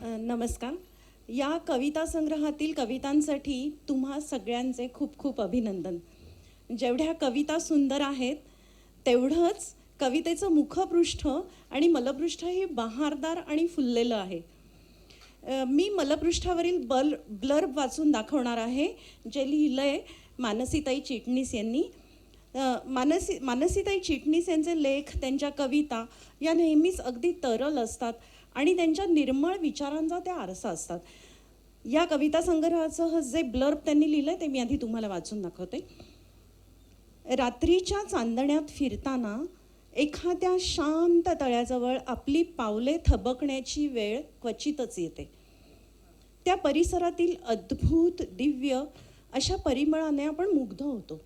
नमस्कार. या कविता संग्रहातील कवितांसाठी तुम्हा सगळ्यांचे खूप खूप अभिनंदन. जेवढ्या कविता सुंदर आहेत तेवढंच कवितेचं मुखपृष्ठ आणि मलपृष्ठही बहारदार आणि फुललेलं आहे. मी मलपृष्ठावरील बल ब्लर्ब वाचून दाखवणार आहे जे लिहिलं आहे मानसीताई चिटणीस यांनी. मानसी मानसीताई चिटणीस यांचे लेख त्यांच्या कविता या नेहमीच अगदी तरल असतात आणि त्यांच्या निर्मळ विचारांचा त्या आरसा असतात. या कविता संग्रहाचं जे ब्लर्ब त्यांनी लिहिलंय ते मी आधी तुम्हाला वाचून दाखवते. रात्रीच्या चांदण्यात फिरताना एखाद्या शांत तळ्याजवळ आपली पावले थबकण्याची वेळ क्वचितच येते. त्या परिसरातील अद्भुत दिव्य अशा परिमळाने आपण मुग्ध होतो.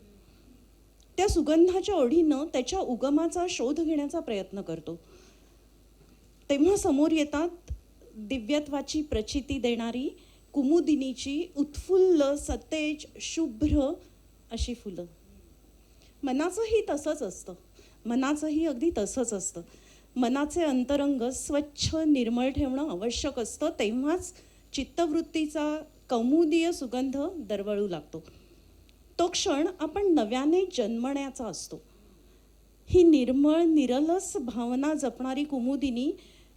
त्या सुगंधाच्या ओढीनं त्याच्या उगमाचा शोध घेण्याचा प्रयत्न करतो. तेव्हा समोर येतात दिव्यत्वाची प्रचिती देणारी कुमुदिनीची उत्फुल्ल सतेज शुभ्र अशी फुलं. मनाचंही तसंच असतं. मनाचंही अगदी तसंच असतं. मनाचे अंतरंग स्वच्छ निर्मळ ठेवणं आवश्यक असतं. तेव्हाच चित्तवृत्तीचा कौमुदीय सुगंध दरवळू लागतो. तो क्षण आपण नव्याने जन्मण्याचा असतो. ही निर्मळ निरलस भावना जपणारी कुमुदिनी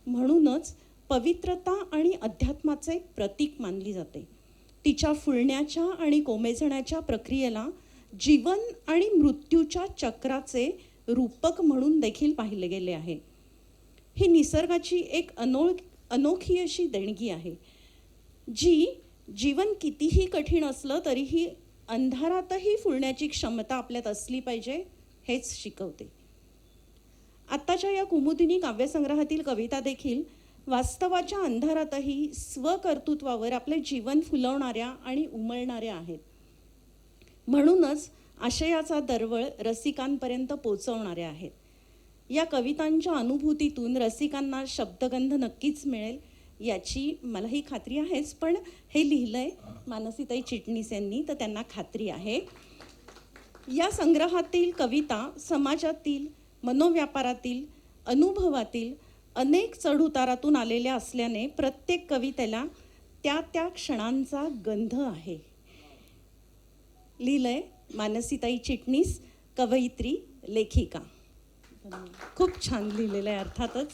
म्हणूनच पवित्रता आणि अध्यात्माचे प्रतीक मानली जाते. तिच्या फुलण्याच्या आणि कोमेजण्याच्या प्रक्रियेला जीवन आणि मृत्यूच्या चक्राचे रूपक म्हणून देखील पाहिले गेले आहे. ही निसर्गाची एक अनोळ अनोखी अशी देणगी आहे. जी जीवन कितीही कठीण असलं तरीही अंधारातही फुलण्याची क्षमता आपल्यात असली पाहिजे हेच शिकवते. आत्ताच्या या कुमुदिनी काव्यसंग्रहातील कविता देखील वास्तवाच्या अंधारातही स्वकर्तृत्वावर आपले जीवन फुलवणाऱ्या आणि उमळणाऱ्या आहेत. म्हणूनच आशयाचा दरवळ रसिकांपर्यंत पोचवणाऱ्या आहेत. या कवितांच्या अनुभूतीतून रसिकांना शब्दगंध नक्कीच मिळेल याची मलाही खात्री आहेच पण हे लिहिलं आहे मानसीताई चिटणीस यांनी तर त्यांना खात्री आहे. या संग्रहातील कविता समाजातील मनोव्यापारातील अनुभवातील अनेक चढउतारातून आलेल्या असल्याने प्रत्येक कवितेला त्या त्या क्षणांचा गंध आहे. लिहिलंय मानसीताई चिटणीस कवयित्री लेखिका. खूप छान लिहिलेलं आहे अर्थातच.